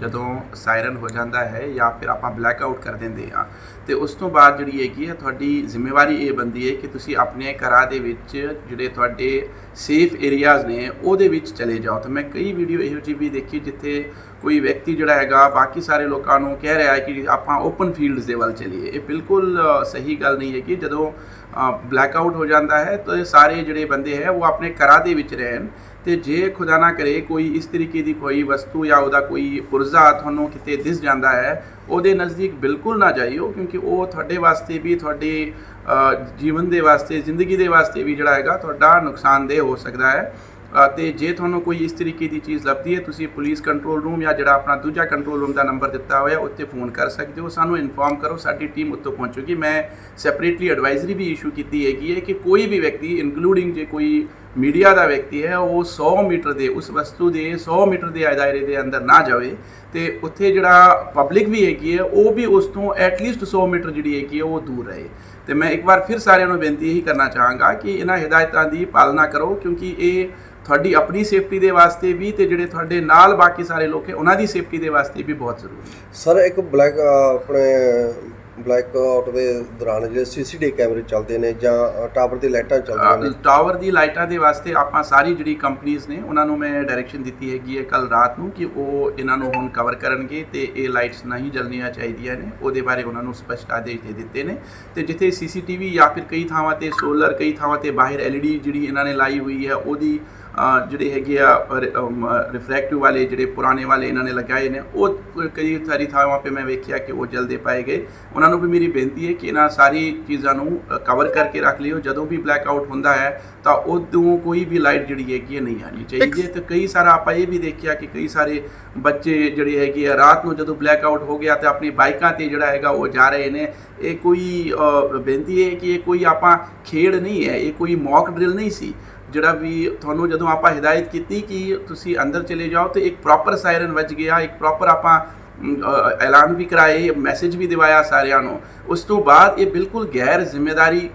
ਜਦੋਂ ਸਾਇਰਨ ਹੋ ਜਾਂਦਾ ਹੈ ਜਾਂ ਫਿਰ ਆਪਾਂ ਬਲੈਕ ਆਊਟ ਕਰ ਦਿੰਦੇ ਹਾਂ, ਤੇ ਉਸ ਤੋਂ ਬਾਅਦ ਜਿਹੜੀ ਹੈਗੀ ਹੈ ਤੁਹਾਡੀ ਜ਼ਿੰਮੇਵਾਰੀ ਇਹ ਬੰਦੀ ਹੈ ਕਿ ਤੁਸੀਂ ਆਪਣੇ ਘਰਾਂ ਦੇ ਵਿੱਚ ਜਿਹੜੇ ਤੁਹਾਡੇ ਸੇਫ ਏਰੀਆਜ਼ ਨੇ, ਉਹਦੇ ਵਿੱਚ ਚਲੇ ਜਾਓ। ਤੇ ਮੈਂ ਕਈ ਵੀਡੀਓ ਇਹੋ ਜਿਹੀ ਵੀ ਦੇਖੀ ਜਿੱਥੇ ਕੋਈ ਵਿਅਕਤੀ ਜਿਹੜਾ ਹੈਗਾ, ਬਾਕੀ ਸਾਰੇ ਲੋਕਾਂ ਨੂੰ ਕਹਿ ਰਿਹਾ ਹੈ ਕਿ ਆਪਾਂ ਓਪਨ ਫੀਲਡਸ ਦੇ ਵੱਲ ਚਲੀਏ। ਇਹ ਬਿਲਕੁਲ ਸਹੀ ਗੱਲ ਨਹੀਂ ਹੈ ਕਿ ਜਦੋਂ ਬਲੈਕ ਆਊਟ ਹੋ ਜਾਂਦਾ ਹੈ, ਤਾਂ ਇਹ ਸਾਰੇ ਜਿਹੜੇ ਬੰਦੇ ਹੈ, ਉਹ ਆਪਣੇ ਘਰਾਂ ਦੇ ਵਿੱਚ ਰਹਿਣ। ਤੇ ਜੇ ਖੁਦਾ ਨਾ ਕਰੇ ਕੋਈ ਇਸ ਤਰੀਕੇ ਦੀ ਕੋਈ ਵਸਤੂ ਜਾਂ ਉਹਦਾ ਕੋਈ ਪੁਰਜ਼ਾ ਤੁਹਾਨੂੰ ਕਿਤੇ ਦਿਸ ਜਾਂਦਾ ਹੈ ਉਹਦੇ ਨਜ਼ਦੀਕ ਬਿਲਕੁਲ ਨਾ ਜਾਈਓ ਕਿਉਂਕਿ ਉਹ ਤੁਹਾਡੇ ਵਾਸਤੇ ਵੀ ਤੁਹਾਡੇ ਜੀਵਨ ਦੇ ਵਾਸਤੇ ਜ਼ਿੰਦਗੀ ਦੇ ਵਾਸਤੇ ਵੀ ਜਿਹੜਾ ਹੈਗਾ ਤੁਹਾਡਾ ਨੁਕਸਾਨਦੇਹ ਹੋ ਸਕਦਾ ਹੈ। ਅ, ਤੇ ਜੇ ਤੁਹਾਨੂੰ ਕੋਈ ਇਸ ਤਰੀਕੇ ਦੀ ਚੀਜ਼ ਲੱਭਦੀ ਹੈ ਤੁਸੀਂ ਪੁਲਿਸ ਕੰਟਰੋਲ ਰੂਮ ਜਾਂ ਜਿਹੜਾ ਆਪਣਾ ਦੂਜਾ ਕੰਟਰੋਲ ਰੂਮ ਦਾ ਨੰਬਰ ਦਿੱਤਾ ਹੋਇਆ ਉੱਤੇ ਫੋਨ ਕਰ ਸਕਦੇ ਹੋ। ਸਾਨੂੰ ਇਨਫੋਰਮ ਕਰੋ ਸਾਡੀ ਟੀਮ ਉੱਤੋਂ ਪਹੁੰਚੂਗੀ। ਮੈਂ ਸੈਪਰੇਟਲੀ ਐਡਵਾਈਜ਼ਰੀ ਵੀ ਇਸ਼ੂ ਕੀਤੀ ਹੈਗੀ ਹੈ ਕਿ ਕੋਈ ਵੀ ਵਿਅਕਤੀ ਇਨਕਲੂਡਿੰਗ ਜੇ ਕੋਈ ਮੀਡੀਆ ਦਾ ਵਿਅਕਤੀ ਹੈ, ਉਹ 100 ਮੀਟਰ ਦੇ, ਉਸ ਵਸਤੂ ਦੇ 100 ਮੀਟਰ ਦੇ ਦਾਇਰੇ ਦੇ ਅੰਦਰ ਨਾ ਜਾਵੇ ਤੇ ਉੱਥੇ ਜਿਹੜਾ ਪਬਲਿਕ ਵੀ ਹੈਗੀ ਹੈ, ਉਹ ਵੀ ਉਸ ਤੋਂ ਐਟਲੀਸਟ 100 ਮੀਟਰ ਜਿਹੜੀ ਹੈਗੀ ਹੈ, ਉਹ ਦੂਰ ਰਹੇ। ਤੇ ਮੈਂ ਇੱਕ ਵਾਰ ਫਿਰ ਸਾਰਿਆਂ ਨੂੰ ਬੇਨਤੀ ਇਹੀ ਕਰਨਾ ਚਾਹਾਂਗਾ ਕਿ ਇਹਨਾਂ ਹਦਾਇਤਾਂ ਦੀ ਪਾਲਣਾ ਕਰੋ, ਕਿਉਂਕਿ ਇਹ ਤੁਹਾਡੀ ਆਪਣੀ ਸੇਫਟੀ ਦੇ ਵਾਸਤੇ ਵੀ ਤੇ ਜਿਹੜੇ ਤੁਹਾਡੇ ਨਾਲ ਬਾਕੀ ਸਾਰੇ ਲੋਕ ਹੈ, ਉਹਨਾਂ ਦੀ ਸੇਫਟੀ ਦੇ ਵਾਸਤੇ ਵੀ ਬਹੁਤ ਜ਼ਰੂਰੀ ਹੈ। ਸਰ ਇੱਕ ਬਲੈਕ ਆਪਣੇ ਬਲੈਕ ਆਊਟ ਦੇ ਦੌਰਾਨ ਜਿਹੜੇ ਸੀਸੀਟੀ ਕੈਮਰੇ ਚੱਲਦੇ ਨੇ ਜਾਂ ਟਾਵਰ ਦੀ ਲਾਈਟਾਂ ਚੱਲਦੀਆਂ ਨੇ? ਟਾਵਰ ਦੀ ਲਾਈਟਾਂ ਦੇ ਵਾਸਤੇ ਆਪਾਂ ਸਾਰੀ ਜਿਹੜੀ ਕੰਪਨੀਆਂ ਨੇ ਉਹਨਾਂ ਨੂੰ ਮੈਂ ਡਾਇਰੈਕਸ਼ਨ ਦਿੱਤੀ ਹੈਗੀ ਹੈ ਕੱਲ ਰਾਤ ਨੂੰ ਕਿ ਉਹ ਇਹਨਾਂ ਨੂੰ ਹੁਣ ਕਵਰ ਕਰਨਗੇ ਤੇ ਇਹ ਲਾਈਟਸ ਨਹੀਂ ਜਲਣੀਆਂ ਚਾਹੀਦੀਆਂ ਨੇ। ਉਹਦੇ ਬਾਰੇ ਉਹਨਾਂ ਨੂੰ ਸਪਸ਼ਟ ਆਦੇਸ਼ ਦੇ ਦਿੱਤੇ ਨੇ। ਤੇ ਜਿੱਥੇ ਸੀਸੀਟੀਵੀ ਜਾਂ ਫਿਰ ਕਈ ਥਾਵਾਂ ਤੇ ਸੋਲਰ ਕਈ ਥਾਵਾਂ ਤੇ ਬਾਹਰ ਐਲਈਡੀ ਜਿਹੜੀ ਇਹਨਾਂ ਨੇ ਲਾਈ ਹੋਈ ਹੈ ਉਹਦੀ ਜਿਹੜੇ ਹੈਗੇ ਆ ਰਿਫਰੈਕਟਿਵ ਵਾਲੇ, ਜਿਹੜੇ ਪੁਰਾਣੇ ਵਾਲੇ ਇਹਨਾਂ ਨੇ ਲਗਾਏ ਨੇ, ਉਹ ਕਈ ਸਾਰੀ ਥਾਵਾਂ 'ਤੇ ਮੈਂ ਵੇਖਿਆ ਕਿ ਉਹ ਜਲਦੇ ਪਾਏ ਗਏ। ਉਹਨਾਂ ਨੂੰ ਵੀ ਮੇਰੀ ਬੇਨਤੀ ਹੈ ਕਿ ਇਹਨਾਂ ਸਾਰੀ ਚੀਜ਼ਾਂ ਨੂੰ ਕਵਰ ਕਰਕੇ ਰੱਖ ਲਿਓ। ਜਦੋਂ ਵੀ ਬਲੈਕ ਆਊਟ ਹੁੰਦਾ ਹੈ, ਤਾਂ ਉਦੋਂ ਕੋਈ ਵੀ ਲਾਈਟ ਜਿਹੜੀ ਹੈਗੀ ਹੈ ਨਹੀਂ ਆਣੀ ਚਾਹੀਦੀ ਹੈ। ਤੇ ਕਈ ਸਾਰਾ ਆਪਾਂ ਇਹ ਵੀ ਦੇਖਿਆ ਕਿ ਕਈ ਸਾਰੇ ਬੱਚੇ ਜਿਹੜੇ ਹੈਗੇ ਆ, ਰਾਤ ਨੂੰ ਜਦੋਂ ਬਲੈਕ ਆਊਟ ਹੋ ਗਿਆ ਤੇ ਆਪਣੀ ਬਾਈਕਾਂ ਤੇ ਜਿਹੜਾ ਹੈਗਾ ਉਹ ਜਾ ਰਹੇ ਨੇ। ਇਹ ਕੋਈ ਬੇਨਤੀ ਹੈ ਕਿ ਇਹ ਕੋਈ ਆਪਾਂ ਖੇਡ ਨਹੀਂ ਹੈ, ਇਹ ਕੋਈ ਮੌਕ ਡਰਿਲ ਨਹੀਂ ਸੀ। ਜਿਹੜਾ ਵੀ ਤੁਹਾਨੂੰ ਜਦੋਂ ਆਪਾਂ ਹਦਾਇਤ ਕੀਤੀ ਕਿ ਤੁਸੀਂ ਅੰਦਰ ਚਲੇ ਜਾਓ ਤੇ ਇੱਕ ਪ੍ਰੋਪਰ ਸਾਇਰਨ ਵੱਜ ਗਿਆ, ਇੱਕ ਪ੍ਰੋਪਰ ਆਪਾਂ ਐਲਾਨ ਵੀ ਕਰਾਏ ਮੈਸੇਜ ਵੀ ਦਿਵਾਇਆ ਸਾਰਿਆਂ ਨੂੰ। ਉਸ ਤੋਂ ਬਾਅਦ ਇਹ ਬਿਲਕੁਲ ਗੈਰ ਜ਼ਿੰਮੇਦਾਰੀ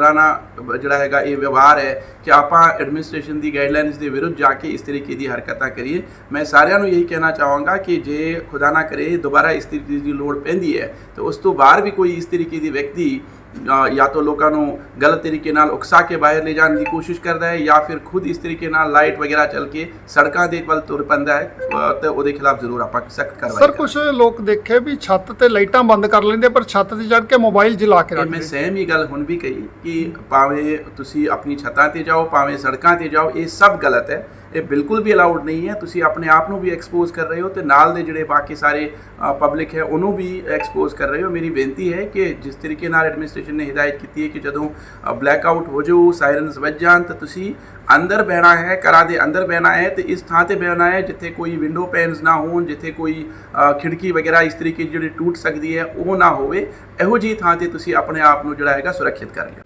ਰਾਣਾ, ਜਿਹੜਾ ਹੈਗਾ ਇਹ ਵਿਵਹਾਰ ਹੈ ਕਿ ਆਪਾਂ ਐਡਮਿਨਿਸਟ੍ਰੇਸ਼ਨ ਦੀ ਗਾਈਡਲਾਈਨਸ ਦੇ ਵਿਰੁੱਧ ਜਾ ਕੇ ਇਸ ਤਰੀਕੇ ਦੀ ਹਰਕਤਾਂ ਕਰੀਏ। ਮੈਂ ਸਾਰਿਆਂ ਨੂੰ ਇਹੀ ਕਹਿਣਾ ਚਾਹਾਂਗਾ ਕਿ ਜੇ ਖੁਦਾ ਨਾ ਕਰੇ, ਦੁਬਾਰਾ ਇਸ ਤਰੀਕੇ ਦੀ ਲੋੜ ਪੈਂਦੀ ਹੈ, ਤਾਂ ਉਸ ਤੋਂ ਬਾਅਦ ਵੀ ਕੋਈ ਇਸ ਤਰੀਕੇ ਦੀ ਵਿਅਕਤੀ ਜਾਂ ਤਾਂ ਲੋਕਾਂ ਨੂੰ ਗਲਤ ਤਰੀਕੇ ਨਾਲ ਉਕਸਾ ਕੇ ਬਾਹਰ ਲੈ ਜਾਣ ਦੀ ਕੋਸ਼ਿਸ਼ ਕਰਦਾ ਹੈ ਜਾਂ ਫਿਰ ਖੁਦ ਇਸ ਤਰੀਕੇ ਨਾਲ ਲਾਈਟ ਵਗੈਰਾ ਚੱਲ ਕੇ ਸੜਕਾਂ ਦੇ ਵੱਲ ਤੁਰ ਪੈਂਦਾ ਹੈ ਤੇ ਉਹਦੇ ਖਿਲਾਫ ਜ਼ਰੂਰ ਆਪਾਂ ਸਖਤ ਕਾਰਵਾਈ ਸਰ ਕੁਝ ਲੋਕ ਦੇਖੇ ਵੀ ਛੱਤ ਤੇ ਲਾਈਟਾਂ ਬੰਦ ਕਰ ਲੈਂਦੇ ਪਰ ਛੱਤ ਤੇ ਚੜ ਕੇ ਮੋਬਾਈਲ ਜਲਾ ਕੇ ਇਹ ਮੈਂ ਰੱਖਦੇ ਸਹਿਮ ਹੀ ਗੱਲ ਹੁਣ ਵੀ ਕਹੀ ਕਿ ਭਾਵੇਂ ਤੁਸੀਂ ਆਪਣੀ ਛੱਤਾਂ ਤੇ ਜਾਓ ਭਾਵੇਂ ਸੜਕਾਂ ਤੇ ਜਾਓ ਇਹ ਸਭ ਗਲਤ ਹੈ। ਇਹ ਬਿਲਕੁਲ ਵੀ ਅਲਾਉਡ ਨਹੀਂ ਹੈ। ਤੁਸੀਂ ਆਪਣੇ ਆਪ ਨੂੰ ਵੀ ਐਕਸਪੋਜ਼ ਕਰ ਰਹੇ ਹੋ ਤੇ ਨਾਲ ਦੇ ਜਿਹੜੇ ਬਾਕੀ ਸਾਰੇ ਪਬਲਿਕ ਹੈ, ਉਹਨੂੰ ਵੀ ਐਕਸਪੋਜ਼ ਕਰ ਰਹੇ ਹੋ। ਮੇਰੀ ਬੇਨਤੀ ਹੈ ਕਿ ਜਿਸ ਤਰੀਕੇ ਨਾਲ ਐਡਮਿਨਿਸਟ੍ਰੇਸ਼ਨ ਨੇ ਹਦਾਇਤ ਕੀਤੀ ਹੈ ਕਿ ਜਦੋਂ ਬਲੈਕ ਆਊਟ ਹੋ ਜਾਓ ਸਾਇਰਨਸ ਵੱਜ ਜਾਣ ਤਾਂ ਤੁਸੀਂ ਅੰਦਰ ਬਹਿਣਾ ਹੈ, ਘਰਾਂ ਦੇ ਅੰਦਰ ਬਹਿਣਾ ਹੈ ਤੇ ਇਸ ਥਾਂ ਤੇ ਬਹਿਣਾ ਹੈ ਜਿੱਥੇ ਕੋਈ ਵਿੰਡੋ ਪੈਨਸ ਨਾ ਹੋਣ, ਜਿੱਥੇ ਕੋਈ ਖਿੜਕੀ ਵਗੈਰਾ ਇਸ ਤਰੀਕੇ ਦੀ ਜਿਹੜੀ ਟੁੱਟ ਸਕਦੀ ਹੈ ਉਹ ਨਾ ਹੋਵੇ। ਇਹੋ ਜਿਹੀ ਥਾਂ ਤੇ ਤੁਸੀਂ ਆਪਣੇ ਆਪ ਨੂੰ ਜਿਹੜਾ ਹੈਗਾ ਸੁਰੱਖਿਅਤ ਕਰ ਲਿਓ।